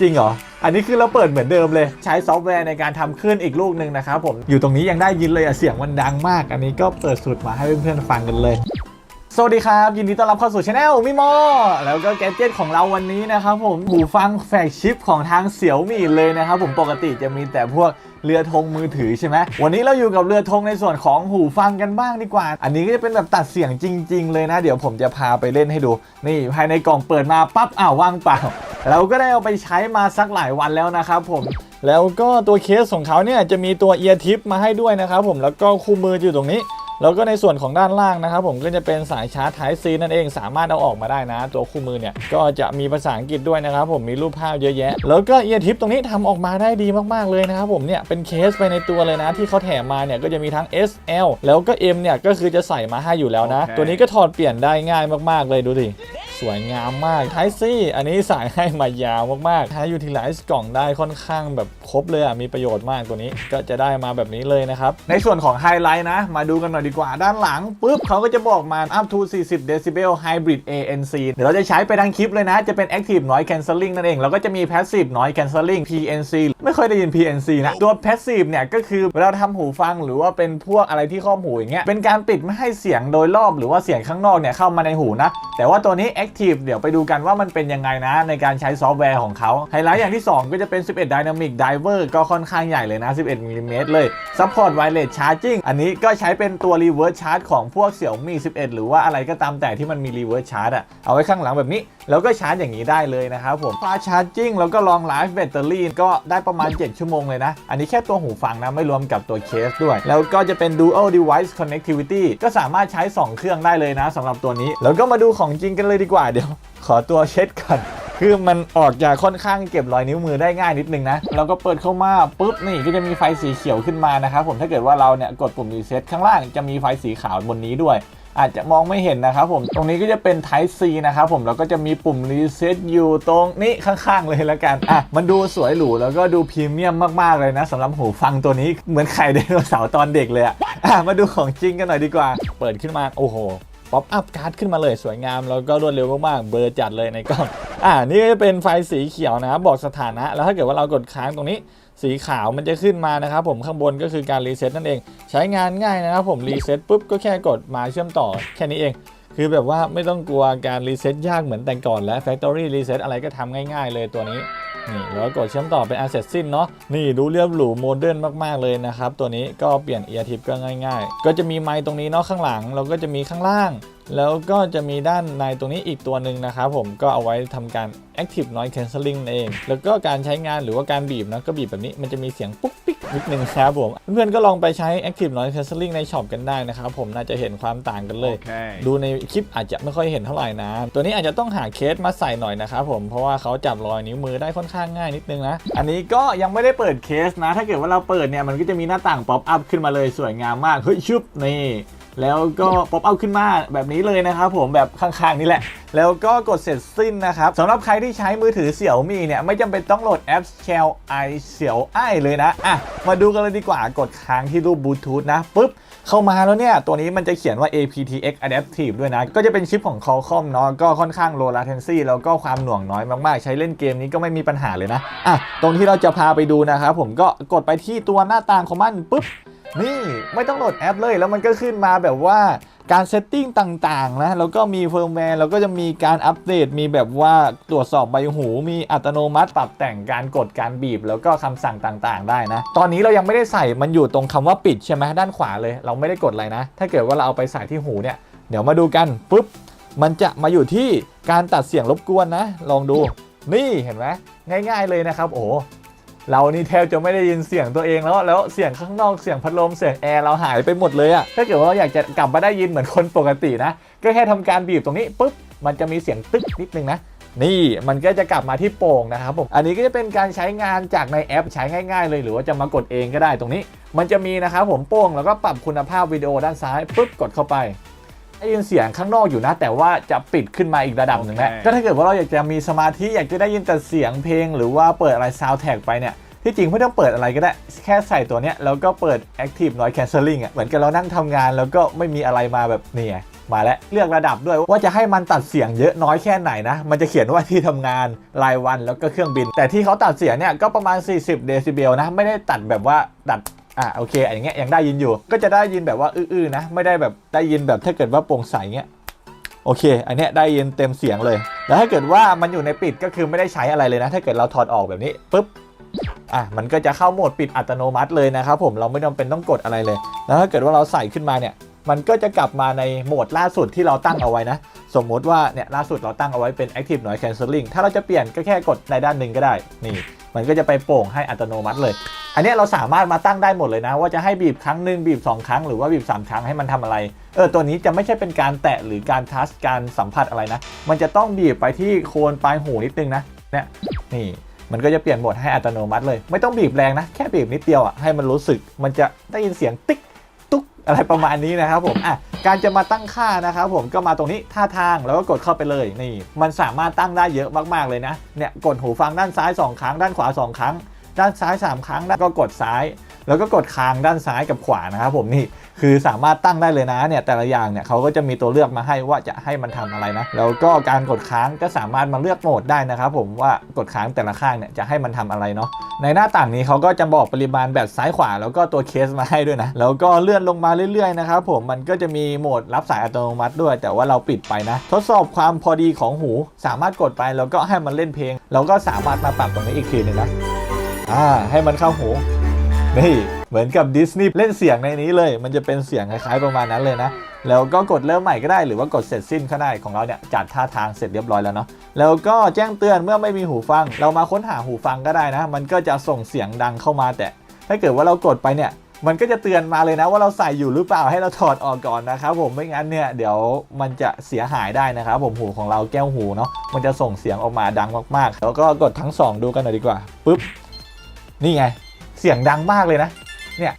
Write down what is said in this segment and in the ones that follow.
จริงเหรอ อันนี้คือเราเปิดเหมือนเดิมเลย ใช้ซอฟต์แวร์ในการทำขึ้นอีกลูกหนึ่งนะครับผม อยู่ตรงนี้ยังได้ยินเลยอะเสียงมันดังมาก อันนี้ก็เปิดสุดมาให้เพื่อนๆฟังกันเลยสวัสดีครับ ยินดีต้อนรับเข้าสู่ช anel มิโมแล้วก็แกดเจ็ตของเราวันนี้นะครับผมหูฟังแฟกชิปของทางเสี่ยวมี่เลยนะครับผมปกติจะมีแต่พวก เรือธงมือถือใช่ไหมวันนี้เราอยู่กับเรือธงในส่วนของหูฟังกันบ้างดีกว่า อันนี้ก็จะเป็นแบบตัดเสียงจริง ๆ เลยนะ เดี๋ยวผมจะพาไปเล่นให้ดู นี่ภายในกล่องเปิดมาปั๊บอ้าวว่างเปล่า เราก็ได้เอาไปใช้มาสักหลายวันแล้วนะครับผมแล้วก็ตัวเคสของเขาเนี่ยจะมีตัวเอียร์ทิปมาให้ด้วยนะครับผมแล้วก็คู่มืออยู่ตรงนี้ แล้วก็ในส่วนของด้านล่างนะครับผมก็จะเป็นสายชาร์จ Type C นั่นเองสามารถเอาออกมาได้นะ ตัวคู่มือเนี่ยก็จะมีภาษาอังกฤษด้วยนะครับผมมีรูปภาพเยอะแยะ แล้วก็เอียร์ทิปตรงนี้ทำออกมาได้ดีมากๆเลยนะครับผมเนี่ยเป็นเคสไปในตัวเลยนะที่เขาแถมมาเนี่ยก็จะมีทั้ง S L แล้วก็ M เนี่ยก็คือจะใส่มาให้อยู่แล้วนะโอเคตัวนี้ก็ถอดเปลี่ยนได้ง่ายมากๆเลยดูสิ สวยงามมาก Type C อันนี้สายให้มายาวมากๆใช้ยูทิลไลซ์กล่องได้ค่อนข้างแบบครบเลยอะ มีประโยชน์มากตัวนี้ ก็จะได้มาแบบนี้เลยนะครับ ในส่วนของไฮไลท์นะ มาดูกันหน่อยดีกว่าด้านหลังปุ๊บเขาก็จะบอกมา up to 40 decibel hybrid ANC เดี๋ยวเราจะใช้ไปทั้งคลิปเลยนะ จะเป็น active noise cancelling นั่นเอง แล้วก็จะมี passive noise cancelling PNC ไม่ค่อยได้ยิน PNC นะตัว passive เนี่ยก็คือเวลาทำหูฟังหรือว่าเป็นพวกอะไรที่ครอบหูอย่างเงี้ยเป็นการปิดไม่ให้เสียงโดยรอบ หรือว่าเสียงข้างนอกเนี่ยเข้ามาในหูนะแต่ว่าตัวนี้ active เดี๋ยวไปดูกันว่ามันเป็นยังไงนะ ในการใช้ซอฟต์แวร์ของเขาไฮไลท์อย่างที่ 2 ก็จะเป็น 11 dynamic Diver ก็ค่อนข้างใหญ่เลยนะ 11มิลลิเมตรเลย support wireless charging อันนี้ก็ใช้เป็นตัว reverse charge ของพวกเสี่ยวมี่11 หรือว่าอะไรก็ตามแต่ที่มันมี reverse charge อะเอาไว้ข้างหลังแบบนี้ แล้วก็ชาร์จอย่างนี้ได้เลยนะครับผม fast charging แล้วก็ long life battery ก็ได้ประมาณ 7 ชั่วโมงเลยนะ อันนี้แค่ตัวหูฟังนะ ไม่รวมกับตัวเคสด้วย แล้วก็จะเป็น dual device connectivity ก็สามารถใช้ 2 เครื่องได้เลยนะสำหรับตัวนี้ แล้วก็มาดูของจริงกันเลยดีกว่าเดี๋ยวขอตัวเช็ดก่อนคือมันออกจะค่อนข้างเก็บรอยนิ้วมือได้ง่ายนิดนึงนะเราก็เปิดเข้ามาปุ๊บนี่ก็จะมีไฟสีเขียวขึ้นมานะครับผมถ้าเกิดว่าเราเนี่ยกดปุ่มรีเซ็ตข้างล่างจะมีไฟสีขาวบนนี้ด้วย อาจจะมองไม่เห็นนะครับผมตรงนี้ก็จะเป็น Type C นะครับผมแล้วก็จะมีปุ่มรีเซ็ตอยู่ตรงนี้ข้างๆเลยละกันอะมันดูสวยหรูแล้วก็ดูพรีเมียมมากๆเลยนะสำหรับหูฟังตัวนี้เหมือนไข่ไดโนเสาร์ตอนเด็กเลยอะอะมาดูของจริงกันหน่อยดีกว่า เปิดขึ้นมาโอ้โห ป๊อปอัพการ์ดขึ้นมาเลยสวยงาม แล้วก็รวดเร็วมากๆ เบอร์จัดเลยในกล้อง อ่า นี่ก็จะเป็นไฟสีเขียวนะครับ บอกสถานะ แล้วถ้าเกิดว่าเรากดค้างตรงนี้ สีขาวมันจะขึ้นมานะครับผมข้างบนก็คือการรีเซ็ตนั่นเอง ใช้งานง่ายนะครับผมรีเซ็ตปุ๊บก็แค่กดมาเชื่อมต่อแค่นี้เอง คือแบบว่าไม่ต้องกลัวการรีเซ็ตยากเหมือนแต่ก่อนแล้ว Factory Reset อะไรก็ทำง่าย ๆ เลยตัวนี้ นี่แล้วกดเชื่อมต่อเป็น Asset สิ้นเนาะนี่ดูเรียบหรูโมเดิร์นมาก ๆ เลยนะครับ ตัวนี้ก็เปลี่ยน Ear Tip ก็ง่าย ๆ ก็จะมีไมค์ตรงนี้เนาะข้างหลังแล้วก็จะมีข้างล่างแล้วก็จะมีด้านในตรงนี้อีกตัวหนึ่งนะครับผมก็เอาไว้ทำการ Active Noise Cancelling นั่นเอง แล้วก็การใช้งานหรือว่าการบีบนะก็บีบแบบนี้มันจะมีเสียงปุ๊กปิ๊กนิดนึงครับผม เพื่อนๆก็ลองไปใช้ Active Noise Cancelling ในช็อปกันได้นะครับผมน่าจะเห็นความต่างกันเลย Okay. ดูในคลิปอาจจะไม่ค่อยเห็นเท่าไหร่นะ ตัวนี้อาจจะต้องหาเคสมาใส่หน่อยนะครับผมเพราะว่าเขาจับรอยนิ้วมือได้ค่อนข้างง่ายนิดนึงนะ อันนี้ก็ยังไม่ได้เปิดเคสนะ ถ้าเกิดว่าเราเปิดเนี่ยมันก็จะมีหน้าต่างป๊อปอัพขึ้นมาเลยสวยงามมากเฮ้ยชุบนี่ แล้วก็ป๊อปอัพขึ้นมาแบบนี้เลยนะครับผมแบบข้างๆนี่แหละ แล้วก็กดเสร็จสิ้นนะครับสำหรับใครที่ใช้มือถือเสี่ยวมีเนี่ยไม่จำเป็นต้องโหลดแอป Shell i เสี่ยวไอเลยนะอะมาดูกันเลยดีกว่ากดค้างที่รูปบลูทูธนะปุ๊บเข้ามาแล้วเนี่ย ตัวนี้มันจะเขียนว่า aptX Adaptive ด้วยนะ ก็จะเป็นชิปของ Qualcomm เนาะก็ค่อนข้าง low latency แล้วก็ความหน่วงน้อยมากๆ ใช้เล่นเกมนี้ก็ไม่มีปัญหาเลยนะอะตรงที่เราจะพาไปดูนะครับผมก็กดไปที่ตัวหน้าต่างของมันปุ๊บ นี่ไม่ต้องโหลดแอปเลยแล้วมันก็ขึ้นมาแบบว่าการเซตติ้งต่างๆนะแล้วก็มีเฟิร์มแวร์แล้วก็จะมีการอัปเดต มีแบบว่าตรวจสอบใบหู มีอัตโนมัติปรับแต่งการกดการบีบ แล้วก็คำสั่งต่างๆ ได้นะ ตอนนี้เรายังไม่ได้ใส่มันอยู่ตรงคำว่าปิดใช่ไหมด้านขวาเลย เราไม่ได้กดอะไรนะ ถ้าเกิดว่าเราเอาไปใส่ที่หูเนี่ยเดี๋ยวมาดูกันปุ๊บมันจะมาอยู่ที่การตัดเสียงรบกวนนะ ลองดูนี่เห็นไหมง่าย ๆเลยนะครับ โอ้ เรานี่แทบจะไม่ได้ยินเสียงตัวเองแล้วแล้วเสียงข้างนอกเสียงพัดลมเสียงแอร์เราหายไปหมดเลยอะถ้าเกิดว่าอยากจะกลับมาได้ยินเหมือนคนปกตินะ ก็แค่ทำการบีบตรงนี้ปุ๊บมันจะมีเสียงตึ๊กนิดนึงนะนี่มันก็จะกลับมาที่โป่งนะครับผม อันนี้ก็จะเป็นการใช้งานจากในแอปใช้ง่ายๆ เลยหรือว่าจะมากดเองก็ได้ตรงนี้ มันจะมีนะครับผมโป้งแล้วก็ปรับคุณภาพวิดีโอด้านซ้ายปุ๊บกดเข้าไป ได้ยินเสียงข้างนอกอยู่นะ แต่ว่าจะปิดขึ้นมาอีกระดับหนึ่งแล้วโอเค ก็ถ้าเกิดว่าเราอยากจะมีสมาธิอยากจะได้ยินแต่เสียงเพลง หรือว่าเปิดอะไรซาวแท็กไปเนี่ยที่จริงไม่ต้องเปิดอะไรก็ได้ แค่ใส่ตัวเนี้ยแล้วก็เปิด Active Noise Cancelling อะเหมือนกับเรานั่งทำงานแล้วก็ไม่มีอะไรมาแบบนี่ไงมาแล้วเลือกระดับด้วยว่าจะให้มันตัดเสียงเยอะน้อยแค่ไหนนะ มันจะเขียนว่าที่ทำงานรายวันแล้วก็เครื่องบิน แต่ที่เขาตัดเสียงเนี่ยก็ประมาณ 40 เดซิเบลนะไม่ได้ตัดแบบว่าตัด อะโอเคอย่างเงี้ยยังได้ยินอยู่ ก็จะได้ยินแบบว่าอื้อๆนะ ไม่ได้แบบได้ยินแบบถ้าเกิดว่าโปร่งใสเงี้ยโอเค อันเนี้ยได้ยินเต็มเสียงเลย แล้วถ้าเกิดว่ามันอยู่ในปิดก็คือไม่ได้ใช้อะไรเลยนะ ถ้าเกิดเราถอดออกแบบนี้ปุ๊บอะมันก็จะเข้าโหมดปิดอัตโนมัติเลยนะครับผมเราไม่จำเป็นต้องกดอะไรเลย แล้วถ้าเกิดว่าเราใส่ขึ้นมาเนี่ย มันก็จะกลับมาในโหมดล่าสุดที่เราตั้งเอาไว้นะ สมมติว่าเนี่ยล่าสุดเราตั้งเอาไว้เป็น Active Noise Cancelling ถ้าเราจะเปลี่ยนก็แค่กดในด้านหนึ่งก็ได้นี่ มันก็จะไปโป่งให้อัตโนมัติเลย อันนี้เราสามารถมาตั้งได้หมดเลยนะ ว่าจะให้บีบครั้งหนึ่งบีบ 2 ครั้งหรือว่าบีบ 3 ครั้งให้มันทำอะไร เออตัวนี้จะไม่ใช่เป็นการแตะหรือการทัชการสัมผัสอะไรนะ มันจะต้องบีบไปที่โคนปลายหูนิดนึงนะเนี่ยนี่มันก็จะเปลี่ยนโหมดให้อัตโนมัติเลย ไม่ต้องบีบแรงนะ แค่บีบนิดเดียวอะให้มันรู้สึก มันจะได้ยินเสียงติ๊กตุ๊กอะไรประมาณนี้นะครับผมอะการจะมาตั้งค่านะครับผมก็มาตรงนี้ท่าทางแล้วก็กดเข้าไปเลยนี่ มันสามารถตั้งได้เยอะมากๆเลยนะเนี่ยกดหูฟังด้านซ้าย 2 ครั้งด้านขวา 2 ครั้ง ด้านซ้าย 3 ครั้งแล้วก็กดซ้าย แล้วก็กดค้างด้านซ้ายกับขวานะครับผมนี่คือสามารถตั้งได้เลยนะเนี่ยแต่ละอย่างเนี่ยเขาก็จะมีตัวเลือกมาให้ว่าจะให้มันทำอะไรนะแล้วก็การกดค้างก็สามารถมาเลือกโหมดได้นะครับผมว่ากดค้างแต่ละข้างเนี่ยจะให้มันทำอะไรเนาะในหน้าต่างนี้เขาก็จะบอกปริมาณแบตซ้ายขวา แล้วก็ตัวเคสมาให้ด้วยนะ แล้วก็เลื่อนลงมาเรื่อยๆนะครับผมมันก็จะมีโหมดรับสายอัตโนมัติด้วย แต่ว่าเราปิดไปนะ ทดสอบความพอดีของหู สามารถกดไปแล้วก็ให้มันเล่นเพลง แล้วก็สามารถมาปรับตรงนี้อีกทีหนึงนะ อ่าให้มันเข้าหูนี่เหมือนกับดิสนีย์เล่นเสียงในนี้เลย มันจะเป็นเสียงคล้ายๆประมาณนั้นเลยนะ แล้วก็กดเริ่มใหม่ก็ได้หรือว่ากดเสร็จสิ้นก็ได้ของเราเนี่ยจัดท่าทางเสร็จเรียบร้อยแล้วเนาะแล้วก็แจ้งเตือนเมื่อไม่มีหูฟัง เรามาค้นหาหูฟังก็ได้นะ มันก็จะส่งเสียงดังเข้ามาแต่ ถ้าเกิดว่าเรากดไปเนี่ยมันก็จะเตือนมาเลยนะว่าเราใส่อยู่หรือเปล่าให้เราถอดออกก่อนนะครับผมไม่งั้นเนี่ยเดี๋ยวมันจะเสียหายได้นะครับผมหูของเราแก้วหูเนาะมันจะส่งเสียงออกมาดังมากๆ แล้วก็กดทั้งสองดูกันหน่อยดีกว่าปุ๊บ นี่ไง เสียงดังมากเลยนะ เนี่ย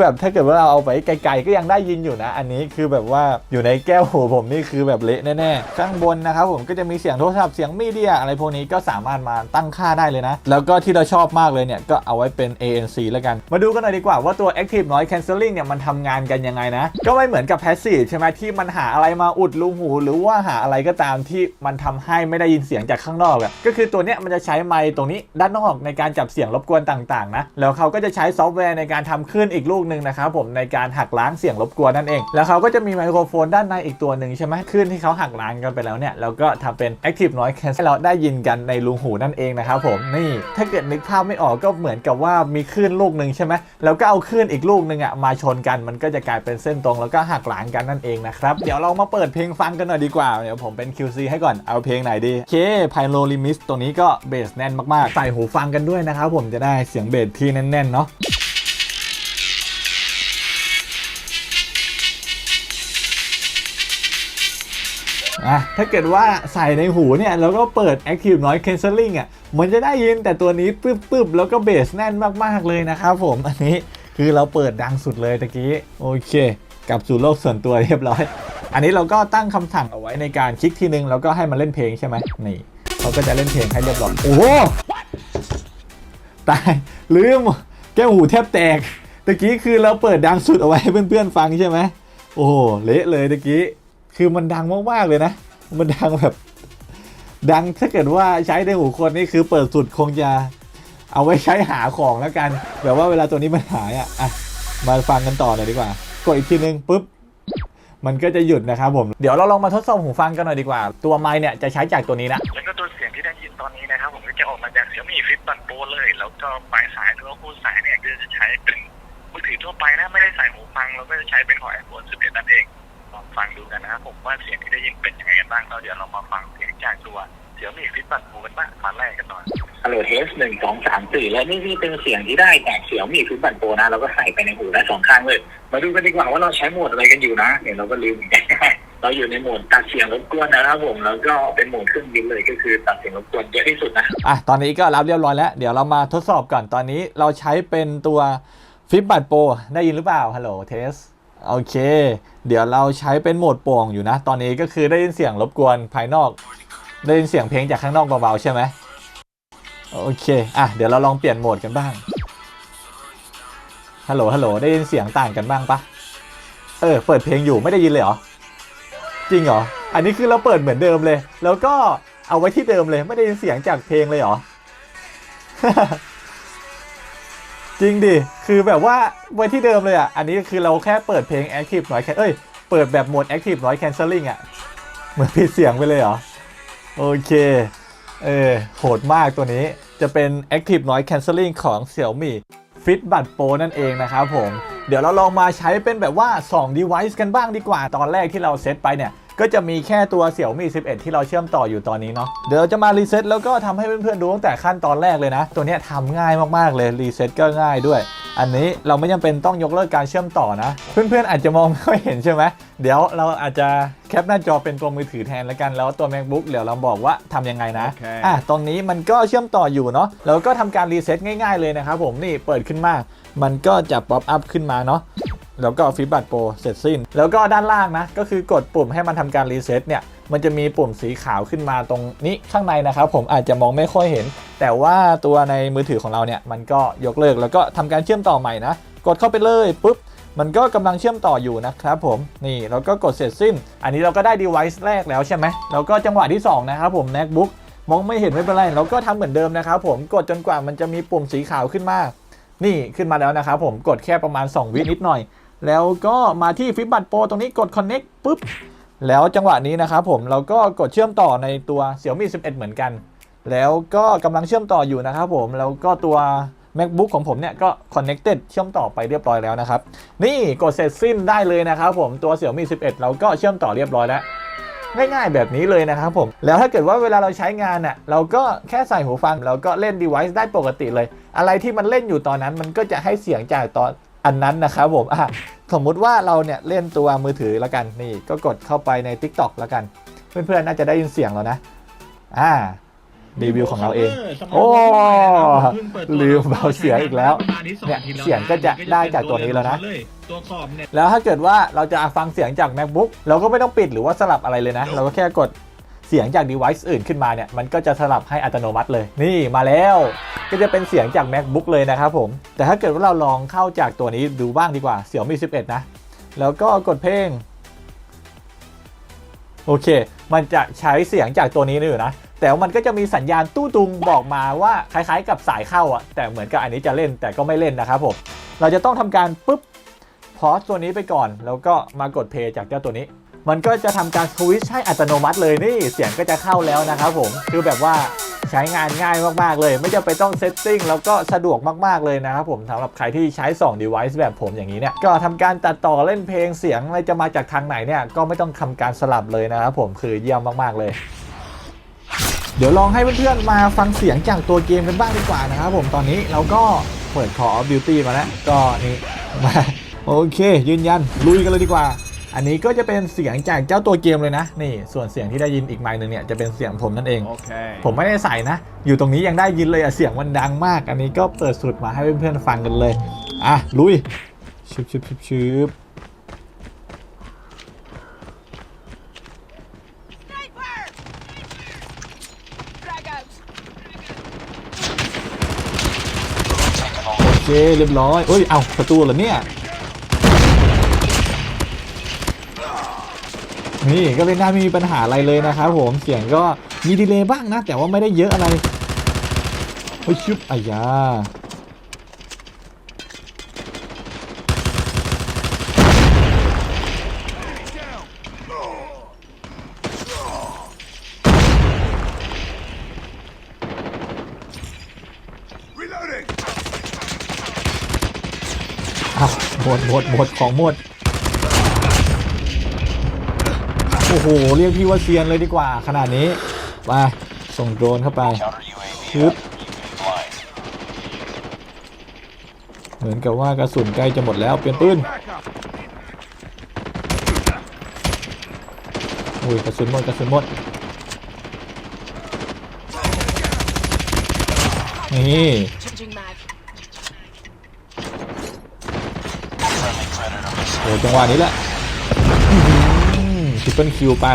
แบบถ้าเกิดว่าเราเอาไปไกลๆก็ยังได้ยินอยู่นะ อันนี้คือแบบว่าอยู่ในแก้วหูผมนี่คือแบบเละแน่ๆข้างบนนะครับผมก็จะมีเสียงโทรศัพท์เสียงมีเดียอะไรพวกนี้ก็สามารถมาตั้งค่าได้เลยนะ แล้วก็ที่เราชอบมากเลยเนี่ยก็เอาไว้เป็น ANC แล้วกัน มาดูกันหน่อยดีกว่าว่าตัว Active Noise Cancelling เนี่ยมันทำงานกันยังไงนะ ก็ไม่เหมือนกับ Passive ใช่ไหมที่มันหาอะไรมาอุดรูหู หรือว่าหาอะไรก็ตามที่มันทำให้ไม่ได้ยินเสียงจากข้างนอกอะก็คือตัวเนี้ยมันจะใช้ไมค์ตรงนี้ด้านนอกในการจับเสียงรบกวนต่างๆนะแล้วเขาก็จะใช้ซอฟต์แวร์ในการทำขึ้นอีกลูกหนึ่งนะครับผมในการหักล้างเสียงรบกวนนั่นเอง แล้วเขาก็จะมีไมโครโฟนด้านในอีกตัวหนึ่งใช่ไหมขึ้นที่เขาหักล้างกันไปแล้วเนี่ยแล้วก็ทำเป็น Active Noise Cancel ให้เราได้ยินกันในรูหูนั่นเองนะครับผมนี่ถ้าเกิดนึกภาพไม่ออกก็เหมือนกับว่ามีคลื่นลูกหนึ่งใช่ไหมแล้วก็เอาคลื่นอีกลูกหนึ่งอะมาชนกันมันก็จะกลายเป็นเส้นตรงแล้วก็หักล้างกันนั่นเองนะครับเดี๋ยวเรามาเปิดเพลงฟังกันหน่อยดีกว่าเดี๋ยวผมเป็น QC ให้ก่อนเอาเพลงไหนดีเค Pyro Limit ตรงนี้ก็เบสแน่นมากๆ ใส่หูฟังกันด้วยนะครับผมจะได้เสียงเบสที่แน่นๆเนาะ อะถ้าเกิดว่าใส่ในหูเนี่ยแล้วก็เปิด Active Noise Cancelling อะมันจะได้ยินแต่ตัวนี้ปึ๊บๆแล้วก็เบสแน่นมากๆเลยนะครับผมอันนี้คือเราเปิดดังสุดเลยตะกี้โอเคกลับสู่โลกส่วนตัวเรียบร้อย อันนี้เราก็ตั้งคำสั่งเอาไว้ในการคลิกทีนึงแล้วก็ให้มันเล่นเพลงใช่ไหมนี่เขาก็จะเล่นเพลงให้เรียบร้อยโอ้โหตายลืมแก้วหูแทบแตกตะกี้คือเราเปิดดังสุดเอาไว้ให้เพื่อนๆฟังใช่ไหมโอ้เละเลยตะกี้คือมันดังมากๆเลยนะ มันดังแบบ ดังถ้าเกิดว่าใช้ในหูคนนี่คือเปิดสุดคงจะเอาไว้ใช้หาของแล้วกัน แบบว่าเวลาตัวนี้มันหายอะอะมาฟังกันต่อหน่อยดีกว่า กดอีกทีนึงปุ๊บมันก็จะหยุดนะครับผม เดี๋ยวเราลองมาทดสอบหูฟังกันหน่อยดีกว่า ตัวไมค์เนี่ยจะใช้จากตัวนี้นะ แล้วก็ตัวเสียงที่ได้ยินตอนนี้นะครับผมก็จะออกมาจาก Xiaomi Fit Band Pro เลย แล้วก็ปลายสายหรือว่าคู่สายเนี่ยก็จะใช้เป็นมือถือทั่วไปนะ ไม่ได้ใส่หูฟัง เราก็จะใช้เป็นของ iPhone 11นั่นเอง ลองฟังดูกันนะครับผมว่าเสียงที่ได้ยินเป็นยังไงกันบ้างเราเดี๋ยวเรามาฟังเสียงจากตัว Xiaomi Fit Band Pro กันบ้างมาแรกกันหน่อยฮัลโหลเทสหนึ่งสองสามสี่และนี่นี่เป็นเสียงที่ได้จาก Xiaomi Fit Band Pro นะเราก็ใส่ไปในหูได้สองข้างเลย มาดูกันดีกว่าว่าเราใช้โหมดอะไรกันอยู่นะเนี่ยเราก็ลืมเหมือนกันเราอยู่ในโหมดตัดเสียงรบกวนนะครับผมแล้วก็เป็นโหมดเครื่องบินเลยก็คือตัดเสียงรบกวนเยอะที่สุดนะอะตอนนี้ก็รับเรียบร้อยแล้ว เดี๋ยวเรามาทดสอบก่อนตอนนี้เราใช้เป็นตัวฟิปบัตโปรได้ยินหรือเปล่าฮัลโหลเทส โอเค เดี๋ยวเราใช้เป็นโหมดโปร่งอยู่นะ ตอนนี้ก็คือได้ยินเสียงรบกวนภายนอก ได้ยินเสียงเพลงจากข้างนอกเบาๆใช่ไหมโอเค อะ เดี๋ยวเราลองเปลี่ยนโหมดกันบ้าง ฮัลโหล ฮัลโหล ได้ยินเสียงต่างกันบ้างปะ เออ เปิดเพลงอยู่ไม่ได้ยินเลยเหรอ จริงเหรอ อันนี้คือเราเปิดเหมือนเดิมเลย แล้วก็เอาไว้ที่เดิมเลย ไม่ได้ยินเสียงจากเพลงเลยเหรอ จริงดิ คือแบบว่าไว้ที่เดิมเลยอะ อันนี้คือเราแค่เปิดเพลง Active Noise Can เอ้ย เปิดแบบโหมด Active Noise Cancelling อะ เหมือนปิดเสียงไปเลยเหรอ โอเค เออ โหดมากตัวนี้ จะเป็น Active Noise Cancelling ของ Xiaomi Fitbud Pro นั่นเองนะครับผม เดี๋ยวเราลองมาใช้เป็นแบบว่า 2 device กันบ้างดีกว่า ตอนแรกที่เราเซตไปเนี่ย ก็จะมีแค่ตัว Xiaomi 11 ที่เราเชื่อมต่ออยู่ตอนนี้เนาะเดี๋ยวเราจะมารีเซ็ตแล้วก็ทำให้เพื่อนๆดูตั้งแต่ขั้นตอนแรกเลยนะ ตัวเนี้ยทำง่ายมากๆเลยรีเซ็ตก็ง่ายด้วย อันนี้เราไม่จำเป็นต้องยกเลิกการเชื่อมต่อนะ เพื่อนๆอาจจะมองไม่ค่อยเห็นใช่ไหมเดี๋ยวเราอาจจะแคปหน้าจอเป็นตัวมือถือแทนแล้วกันแล้วตัว macbook เดี๋ยวเราบอกว่าทำยังไงนะโอเคอะตรงนี้มันก็เชื่อมต่ออยู่เนาะแล้วก็ทำการรีเซ็ตง่าย ๆเลยนะครับผมนี่เปิดขึ้นมา มันก็จะป๊อปอัพขึ้นมาเนาะ แล้วก็ฟิบัตโปรเสร็จสิ้น แล้วก็ด้านล่างนะ ก็คือกดปุ่มให้มันทำการรีเซ็ตเนี่ย มันจะมีปุ่มสีขาวขึ้นมาตรงนี้ข้างในนะครับ ผมอาจจะมองไม่ค่อยเห็น แต่ว่าตัวในมือถือของเราเนี่ย มันก็ยกเลิกแล้วก็ทำการเชื่อมต่อใหม่นะ กดเข้าไปเลยปุ๊บมันก็กำลังเชื่อมต่ออยู่นะครับผมนี่เราก็กดเสร็จสิ้น อันนี้เราก็ได้ device แรกแล้วใช่ไหมแล้วก็จังหวะที่สองนะครับผม macbook มองไม่เห็นไม่เป็นไรเราก็ทำเหมือนเดิมนะครับผมกดจนกว่ามันจะมีปุ่มสีขาวขึ้นมา นี่ขึ้นมาแล้วนะครับผมกดแค่ประมาณ 2 วินิดหน่อย แล้วก็มาที่ฟิปบัตโปรตรงนี้กด connect ปุ๊บ แล้วจังหวะนี้นะครับผมเราก็กดเชื่อมต่อในตัว Xiaomi 11 เหมือนกัน แล้วก็กำลังเชื่อมต่ออยู่นะครับผม แล้วก็ตัว macbook ของผมเนี่ยก็ connected เชื่อมต่อไปเรียบร้อยแล้วนะครับ นี่กดเสร็จสิ้นได้เลยนะครับผมตัว Xiaomi 11 เราก็เชื่อมต่อเรียบร้อยแล้วง่ายๆแบบนี้เลยนะครับผม แล้วถ้าเกิดว่าเวลาเราใช้งานน่ะเราก็แค่ใส่หูฟังแล้วก็เล่น device ได้ปกติเลย อะไรที่มันเล่นอยู่ตอนนั้นมันก็จะให้เสียงจากตอน อันนั้นนะครับผมอะสมมุติว่าเราเนี่ยเล่นตัวมือถือแล้วกันนี่ก็กดเข้าไปใน TikTok แล้วกัน เพื่อนๆน่าจะได้ยินเสียงแล้วนะอ่ารีวิวของเราเอง โอ้ลืมเบาเสียงอีกแล้วเนี่ยเสียงก็จะได้จากตัวนี้แล้วนะตัวขอบเนี่ยแล้วถ้าเกิดว่าเราจะฟังเสียงจาก macbook เราก็ไม่ต้องปิดหรือว่าสลับอะไรเลยนะ เราก็แค่กด เสียงจาก device อื่นขึ้นมาเนี่ยมันก็จะสลับให้อัตโนมัติเลย นี่มาแล้ว ก็จะเป็นเสียงจาก macbook เลยนะครับผม แต่ถ้าเกิดว่าเราลองเข้าจากตัวนี้ดูบ้างดีกว่า Xiaomi 11 นะ แล้วก็กดเพลงโอเค มันจะใช้เสียงจากตัวนี้นี่อยู่นะ แต่มันก็จะมีสัญญาณตู้ตุงบอกมาว่าคล้ายๆ กับสายเข้าอะแต่เหมือนกับอันนี้จะเล่นแต่ก็ไม่เล่นนะครับผม เราจะต้องทำการปุ๊บพอสตัวนี้ไปก่อน แล้วก็มากดเพย์จากเจ้าตัวนี้ มันก็จะทำการสวิตช์ให้อัตโนมัติเลยนี่เสียงก็จะเข้าแล้วนะครับผมคือแบบว่าใช้งานง่ายมากๆเลย ไม่จำเป็นต้องเซตติ้งแล้วก็สะดวกมากๆเลยนะครับผมสำหรับใครที่ใช้ 2 device แบบผมอย่างนี้เนี่ยก็ทำการตัดต่อเล่นเพลงเสียงอะไรจะมาจากทางไหนเนี่ยก็ไม่ต้องทำการสลับเลยนะครับผมคือเยี่ยมมากๆเลยเดี๋ยวลองให้เพื่อนๆมาฟังเสียงจากตัวเกมกันบ้างดีกว่านะครับผมตอนนี้เราก็เปิด Call of Duty มาแล้ว ก็นี่มาโอเค ยืนยัน ลุยกันเลยดีกว่า อันนี้ก็จะเป็นเสียงจากเจ้าตัวเกมเลยนะ นี่ ส่วนเสียงที่ได้ยินอีกไมค์หนึ่งเนี่ยจะเป็นเสียงผมนั่นเองโอเคผมไม่ได้ใส่นะ อยู่ตรงนี้ยังได้ยินเลยอะเสียงมันดังมาก อันนี้ก็เปิดสุดมาให้เพื่อนๆฟังกันเลย อะ ลุยชึบชึบชึบชึบโอเคเรียบร้อยเอ้ย เอาประตูเหรอเนี่ย นี่ก็เล่นได้ไม่มีปัญหาอะไรเลยนะครับผมเสียงก็มีดีเลย์บ้างนะ แต่ว่าไม่ได้เยอะอะไรเฮ้ยชุบอายาหมดหมดหมดของหมด อ้โห เรียกพี่ว่าเซียนเลยดีกว่า ขนาดนี้ มา ส่งโดรนเข้าไปปึ๊บเหมือนกับว่ากระสุนใกล้จะหมดแล้วเปลี่ยนปืนอุ้ยกระสุนหมดกระสุนหมดนี่โอ้จังหวะนี้แหละ ทริปเปิลคิวไป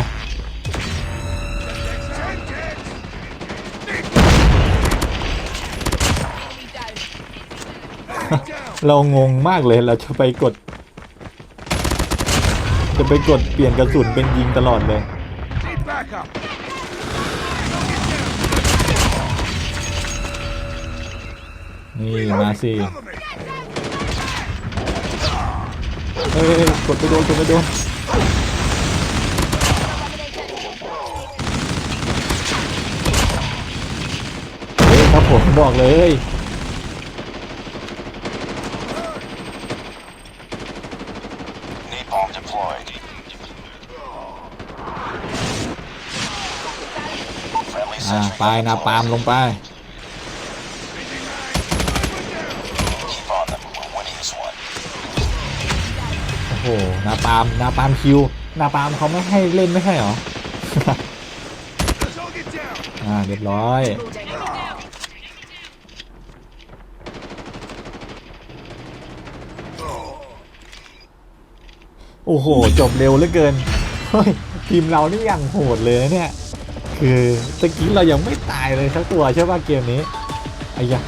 Enemy down. เรางงมากเลยเราจะไปกด จะไปกดเปลี่ยนกระสุนเป็นยิงตลอดเลย Need backup. นี่มาสิ Cover me. เฮ้ยกดไปโดนกดไปโดน ผมบอกเลย Need bomb deployed. Friendly อ่าไปนาปาล์มลงไป Keep on them. We're winning this one. โอ้โหนาปาล์มนาปาล์มคิวนาปาล์มเขาไม่ให้เล่นไม่ให้เหรอ Target down. อ่าเรียบร้อย โอ้โห จบเร็วเหลือเกินเฮ้ยทีมเรานี่ยังโหดเลยนะเนี่ย คือตะกี้เรายังไม่ตายเลยสักตัวใช่ป่ะเกมนี้ไอ้ยะ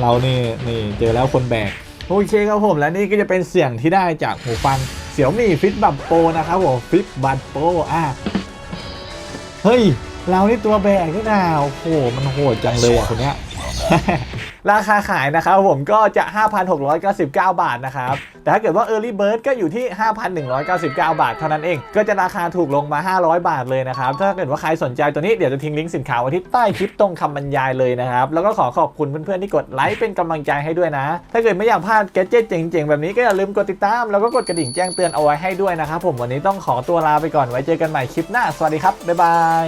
เรานี่นี่เจอแล้วคนแบกโอเคครับผมและนี่ก็จะเป็นเสียงที่ได้จากหูฟังเสี่ยวมี่ฟิตบัตโปนะครับผมฟิตบัตโปอะเฮ้ย เรานี่ตัวแบกนี่นาโอ้โหมันโหดจังเลยอะคนเนี้ย ราคาขายนะครับผมก็จะ 5,699 บาทนะครับ แต่ถ้าเกิดว่า Early Bird ก็อยู่ที่ 5,199 บาท เท่านั้นเอง ก็จะราคาถูกลงมา 500 บาทเลยนะครับ ถ้าเกิดว่าใครสนใจตัวนี้เดี๋ยวจะทิ้งลิงก์สินค้าไว้ที่ใต้คลิปตรงคำบรรยายเลยนะครับ แล้วก็ขอขอบคุณเพื่อนๆที่กดไลค์เป็นกำลังใจให้ด้วยนะ ถ้าเกิดไม่อยากพลาดแกจ g เจ๋งๆ แบบนี้ก็อย่าลืมกดติดตาม แล้วก็กดกระดิ่งแจ้งเตือนเอาไว้ให้ด้วยนะครับผมวันนี้ต้องขอตัวลาไปก่อนไว้เจอกันใหม่คลิปหน้าสวัสดีครับบ๊ายบาย